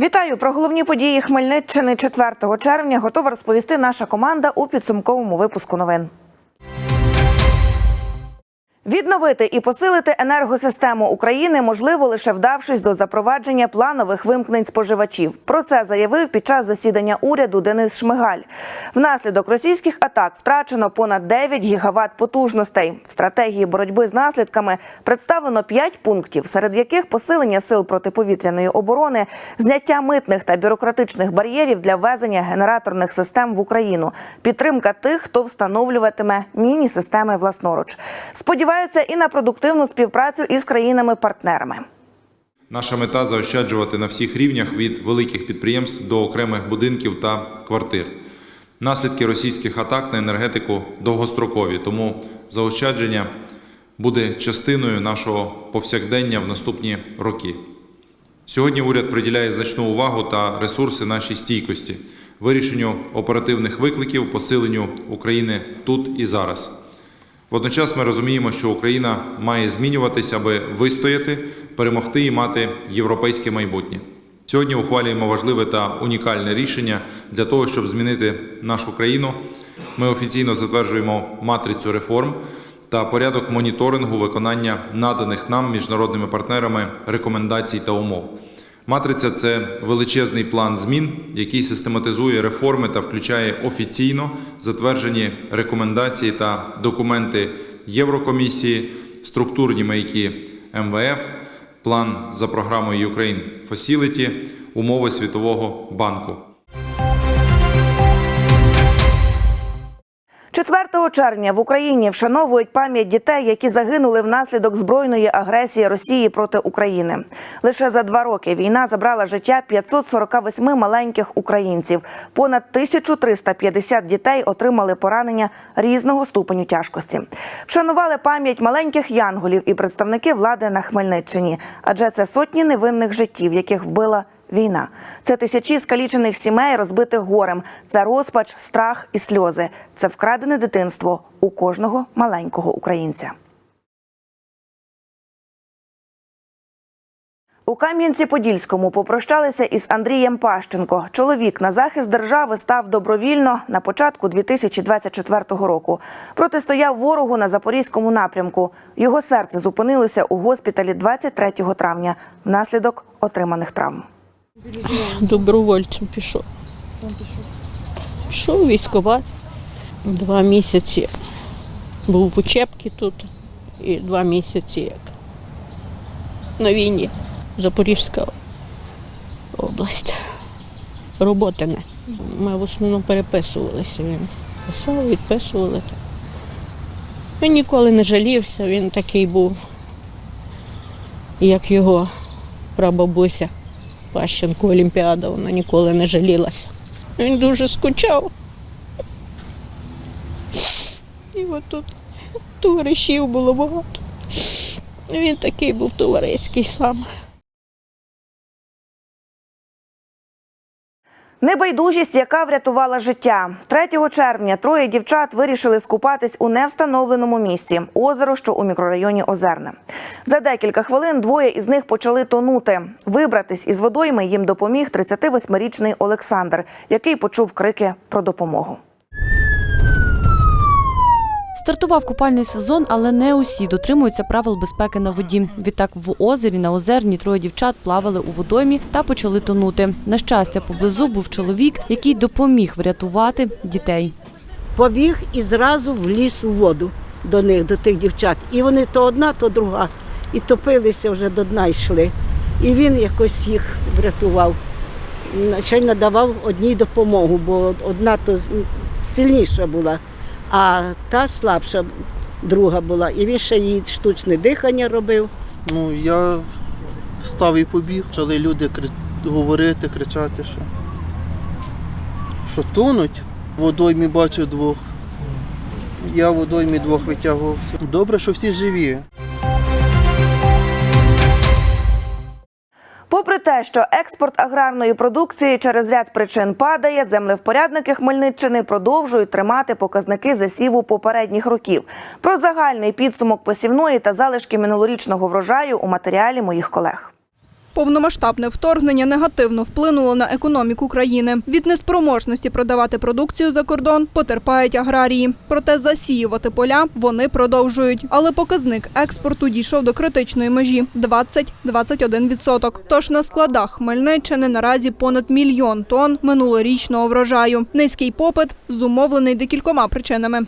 Вітаю про головні події Хмельниччини 4 червня. Готова розповісти наша команда у підсумковому випуску новин. Відновити і посилити енергосистему України можливо лише вдавшись до запровадження планових вимкнень споживачів. Про це заявив під час засідання уряду Денис Шмигаль. Внаслідок російських атак втрачено понад 9 гігават потужностей. В стратегії боротьби з наслідками представлено 5 пунктів, серед яких посилення сил протиповітряної оборони, зняття митних та бюрократичних бар'єрів для ввезення генераторних систем в Україну, підтримка тих, хто встановлюватиме міні-системи власноруч. Сподіваються і на продуктивну співпрацю із країнами-партнерами. Наша мета заощаджувати на всіх рівнях від великих підприємств до окремих будинків та квартир. Наслідки російських атак на енергетику довгострокові, тому заощадження буде частиною нашого повсякдення в наступні роки. Сьогодні уряд приділяє значну увагу та ресурси нашій стійкості, вирішенню оперативних викликів, посиленню України тут і зараз. Водночас ми розуміємо, що Україна має змінюватися, аби вистояти, перемогти і мати європейське майбутнє. Сьогодні ухвалюємо важливе та унікальне рішення для того, щоб змінити нашу країну. Ми офіційно затверджуємо матрицю реформ та порядок моніторингу виконання наданих нам міжнародними партнерами рекомендацій та умов. Матриця це величезний план змін, який систематизує реформи та включає офіційно затверджені рекомендації та документи Єврокомісії, структурні маяки МВФ, план за програмою Ukraine Facility, умови Світового банку. 4 червня в Україні вшановують пам'ять дітей, які загинули внаслідок збройної агресії Росії проти України. Лише за два роки війна забрала життя 548 маленьких українців. Понад 1350 дітей отримали поранення різного ступеню тяжкості. Вшанували пам'ять маленьких янголів і представники влади на Хмельниччині, адже це сотні невинних життів, яких вбила Війна це тисячі скалічених сімей, розбитих горем. Це розпач, страх і сльози. Це вкрадене дитинство у кожного маленького українця. У Кам'янці-Подільському попрощалися із Андрієм Пащенко. Чоловік на захист держави став добровільно на початку 2024 року. Протистояв ворогу на запорізькому напрямку. Його серце зупинилося у госпіталі 23 травня внаслідок отриманих травм. Добровольцем пішов. Сам пішов? Пішов військовати. Два місяці був в учебці тут і два місяці як на війні. Запорізька область. Роботи не. Ми в основному переписувалися. Він писав, відписували. Він ніколи не жалівся, він такий був, як його прабабуся. Пащенко Олімпіада, вона ніколи не жалілася. Він дуже скучав. І от тут товаришів було багато. Він такий був товариський сам. Небайдужість, яка врятувала життя. 3 червня троє дівчат вирішили скупатись у невстановленому місці озеро, що у мікрорайоні Озерне. За декілька хвилин двоє із них почали тонути. Вибратись із водойми їм допоміг 38-річний Олександр, який почув крики про допомогу. Стартував купальний сезон, але не усі дотримуються правил безпеки на воді. Відтак в озері на озерні троє дівчат плавали у водоймі та почали тонути. На щастя, поблизу був чоловік, який допоміг врятувати дітей. побіг і зразу вліз у воду до них, до тих дівчат. І вони то одна, то друга. І топилися вже до дна йшли. І він якось їх врятував. Ще й надавав одній допомогу, бо одна то сильніша була, а та слабша друга була. І він ще їй штучне дихання робив. Ну, я встав і побіг. Почали люди говорити, кричати, що, що тонуть. Водоймі бачу двох. Я водоймі двох витягувався. Добре, що всі живі. Попри те, що експорт аграрної продукції через ряд причин падає, землевпорядники Хмельниччини продовжують тримати показники засіву попередніх років. Про загальний підсумок посівної та залишки минулорічного врожаю у матеріалі моїх колег. Повномасштабне вторгнення негативно вплинуло на економіку країни. Від неспроможності продавати продукцію за кордон потерпають аграрії. Проте засіювати поля вони продовжують. Але показник експорту дійшов до критичної межі 20-21%. Тож на складах Хмельниччини наразі понад мільйон тонн минулорічного врожаю. Низький попит зумовлений декількома причинами.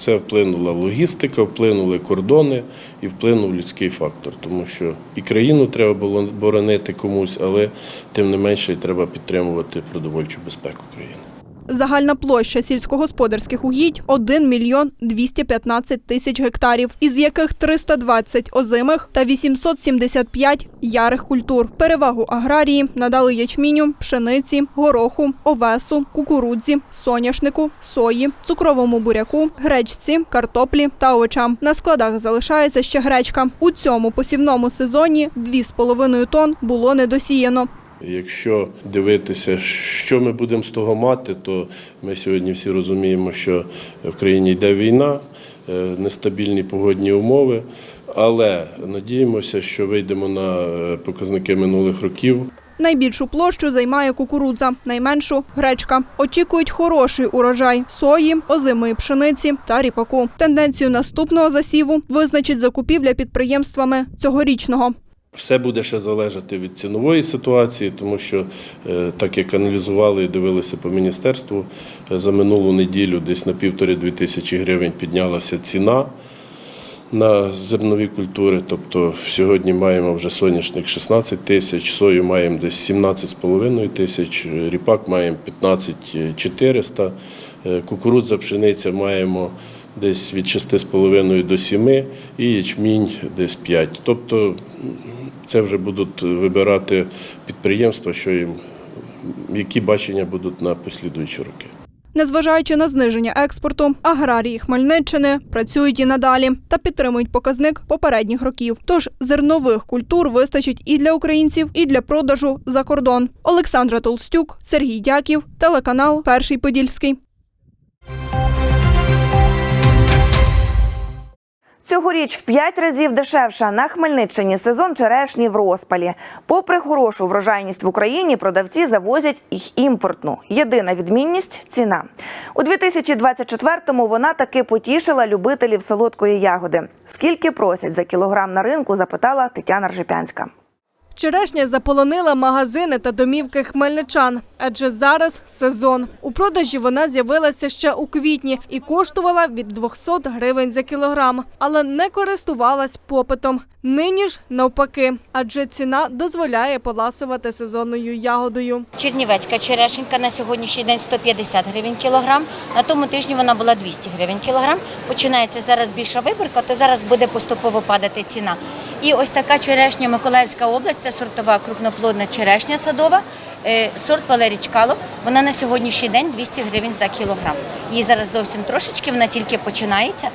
Це вплинула логістика, вплинули кордони і вплинув людський фактор, тому що і країну треба було боронити комусь, але тим не менше треба підтримувати продовольчу безпеку країни. Загальна площа сільськогосподарських угідь 1 мільйон 215 тисяч гектарів, із яких 320 озимих та 875 ярих культур. Перевагу аграрії надали ячміню, пшениці, гороху, овесу, кукурудзі, соняшнику, сої, цукровому буряку, гречці, картоплі та овочам. На складах залишається ще гречка. У цьому посівному сезоні 2,5 тонн було недосіяно. Якщо дивитися, що ми будемо з того мати, то ми сьогодні всі розуміємо, що в країні йде війна, е, нестабільні погодні умови, але надіємося, що вийдемо на е, показники минулих років. Найбільшу площу займає кукурудза, найменшу гречка. Очікують хороший урожай сої, озимої пшениці та ріпаку. Тенденцію наступного засіву визначить закупівля підприємствами цьогорічного. Все буде ще залежати від цінової ситуації, тому що е, так як аналізували і дивилися по міністерству, е, за минулу неділю десь на півтори-дві тисячі гривень піднялася ціна на зернові культури. Тобто сьогодні маємо вже соняшник 16 тисяч, сою маємо десь 17,5 тисяч, ріпак маємо 15 400, е, кукурудза, пшениця маємо десь від 6,5 до 7 і ячмінь десь 5. Тобто це вже будуть вибирати підприємства, що їм, які бачення будуть на послідуючі роки. Незважаючи на зниження експорту, аграрії Хмельниччини працюють і надалі та підтримують показник попередніх років. Тож зернових культур вистачить і для українців, і для продажу за кордон. Олександра Толстюк, Сергій Дяків, телеканал Перший Подільський. Цьогоріч в п'ять разів дешевша на Хмельниччині сезон черешні в розпалі. Попри хорошу врожайність в Україні, продавці завозять їх імпортну. Єдина відмінність ціна. У 2024-му вона таки потішила любителів солодкої ягоди. Скільки просять за кілограм на ринку? Запитала Тетяна Ржепянська. Черешня заполонила магазини та домівки хмельничан, адже зараз сезон. У продажі вона з'явилася ще у квітні і коштувала від 200 гривень за кілограм, але не користувалась попитом. Нині ж навпаки, адже ціна дозволяє поласувати сезонною ягодою. Чернівецька черешенька на сьогоднішній день 150 гривень кілограм. На тому тижні вона була 200 гривень кілограм. Починається зараз більша виборка, то зараз буде поступово падати ціна. І ось така черешня Миколаївська область, це сортова крупноплодна черешня садова, е, сорт Валерій Чкалов. Вона на сьогоднішній день 200 гривень за кілограм. Її зараз зовсім трошечки, вона тільки починається,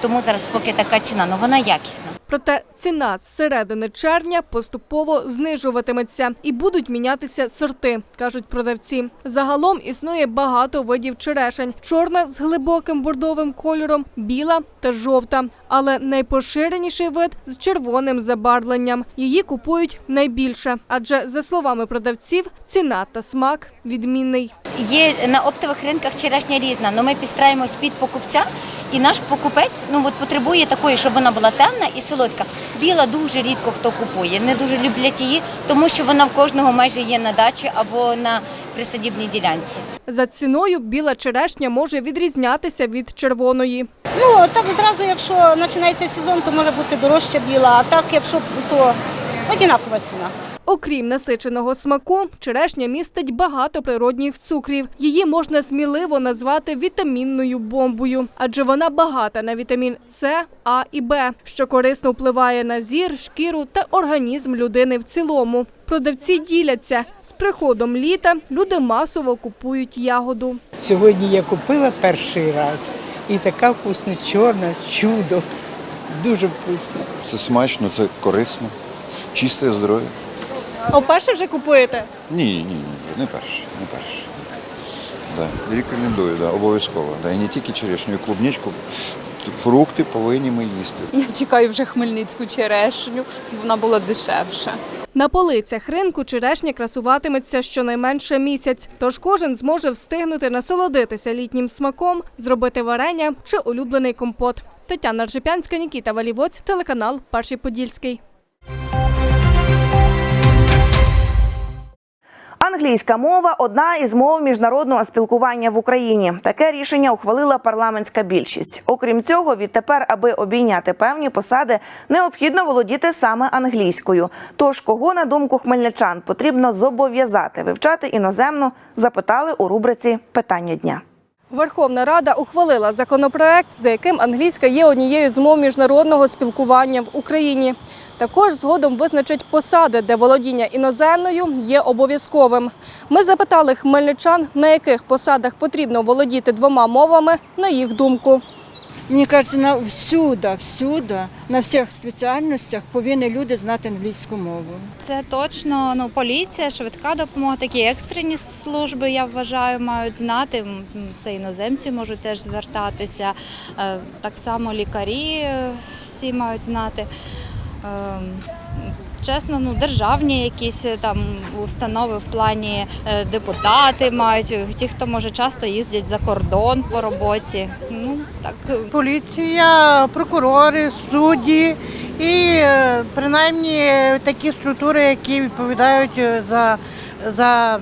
тому зараз поки така ціна, але вона якісна. Проте ціна з середини червня поступово знижуватиметься і будуть мінятися сорти, кажуть продавці. Загалом існує багато видів черешень: чорна з глибоким бордовим кольором, біла та жовта. Але найпоширеніший вид з червоним забарвленням. Її купують найбільше, адже за словами продавців, ціна та смак відмінний. Є на оптових ринках черешня різна, але ми підстраємось під покупця. І наш покупець ну от потребує такої, щоб вона була темна і солодка. Біла дуже рідко хто купує. Не дуже люблять її, тому що вона в кожного майже є на дачі або на присадібній ділянці. За ціною біла черешня може відрізнятися від червоної. Ну, так зразу, якщо починається сезон, то може бути дорожча біла, а так, якщо то одинакова ціна. Окрім насиченого смаку, черешня містить багато природних цукрів. Її можна сміливо назвати вітамінною бомбою, адже вона багата на вітамін С, А і Б, що корисно впливає на зір, шкіру та організм людини в цілому. Продавці діляться з приходом літа. Люди масово купують ягоду. Сьогодні я купила перший раз. І така вкусна, чорна, чудо. Дуже вкусно. Це смачно, це корисно, чисте здоров'я. А вперше вже купуєте? Ні, ні, ні, не перше, не перше. Да. Рекомендую, да, обов'язково. Да. І не тільки черешню, і клубничку. Фрукти повинні ми їсти. Я чекаю вже хмельницьку черешню, щоб вона була дешевша. На полицях ринку черешня красуватиметься щонайменше місяць, тож кожен зможе встигнути насолодитися літнім смаком, зробити варення чи улюблений компот. Тетяна Ржепянська, Нікіта Валівоць, телеканал Перший Подільський. Англійська мова одна із мов міжнародного спілкування в Україні. Таке рішення ухвалила парламентська більшість. Окрім цього, відтепер, аби обійняти певні посади, необхідно володіти саме англійською. Тож, кого на думку хмельничан потрібно зобов'язати вивчати іноземну, запитали у рубриці Питання дня. Верховна Рада ухвалила законопроект, за яким англійська є однією з мов міжнародного спілкування в Україні. Також згодом визначить посади, де володіння іноземною є обов'язковим. Ми запитали хмельничан, на яких посадах потрібно володіти двома мовами, на їх думку. Мені кажеться, на всюди, всюди, на всіх спеціальностях повинні люди знати англійську мову. Це точно ну поліція, швидка допомога, такі екстрені служби, я вважаю, мають знати. Це іноземці можуть теж звертатися. Е, Так само лікарі е, всі мають знати. Ем, Чесно, ну державні якісь е, там установи в плані е, депутати мають ті, хто може часто їздять за кордон по роботі. Ну так Поліція, прокурори, судді і е, принаймні такі структури, які відповідають е, за, за,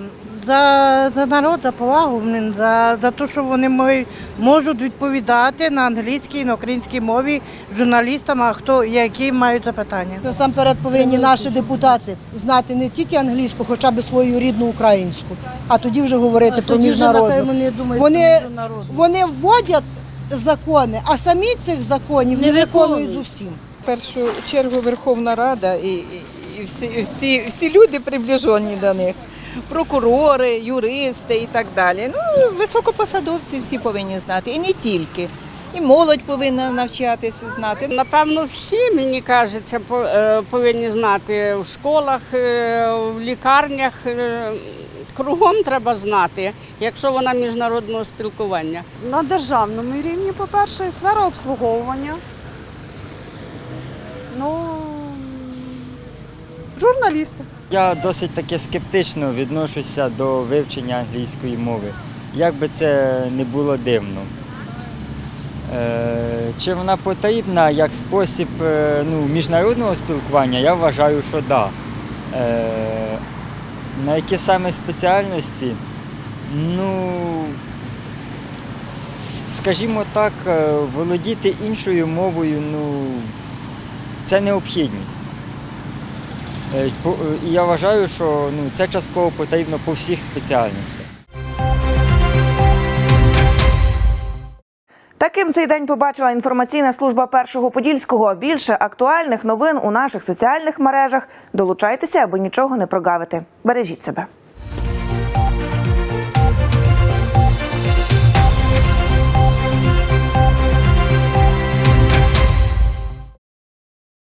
за, за народ, за повагу, за, за те, що вони можуть, відповідати на англійській і на українській мові журналістам, а хто які мають запитання. Насамперед повинні наші депутати знати не тільки англійську, хоча б свою рідну українську, а тоді вже говорити про міжнародну. Вони, вони вводять закони, а самі цих законів не, виконують зовсім. В першу чергу Верховна Рада і, і, і всі, всі, всі люди приближені до них. Прокурори, юристи і так далі. Ну, високопосадовці всі повинні знати. І не тільки. І молодь повинна навчатися знати. Напевно, всі, мені кажеться, е, повинні знати в школах, е, в лікарнях. Е, Кругом треба знати, якщо вона міжнародного спілкування. На державному рівні, по-перше, сфера обслуговування. Ну, журналісти. Я досить таки скептично відношуся до вивчення англійської мови. Як би це не було дивно. Е, Чи вона потрібна як спосіб е, ну, міжнародного спілкування, я вважаю, що так. Да. Е, На які саме спеціальності? Ну, скажімо так, е, володіти іншою мовою, ну, це необхідність. Е, І я вважаю, що ну, це частково потрібно по всіх спеціальностях. Таким цей день побачила інформаційна служба першого подільського. Більше актуальних новин у наших соціальних мережах. Долучайтеся, аби нічого не прогавити. Бережіть себе.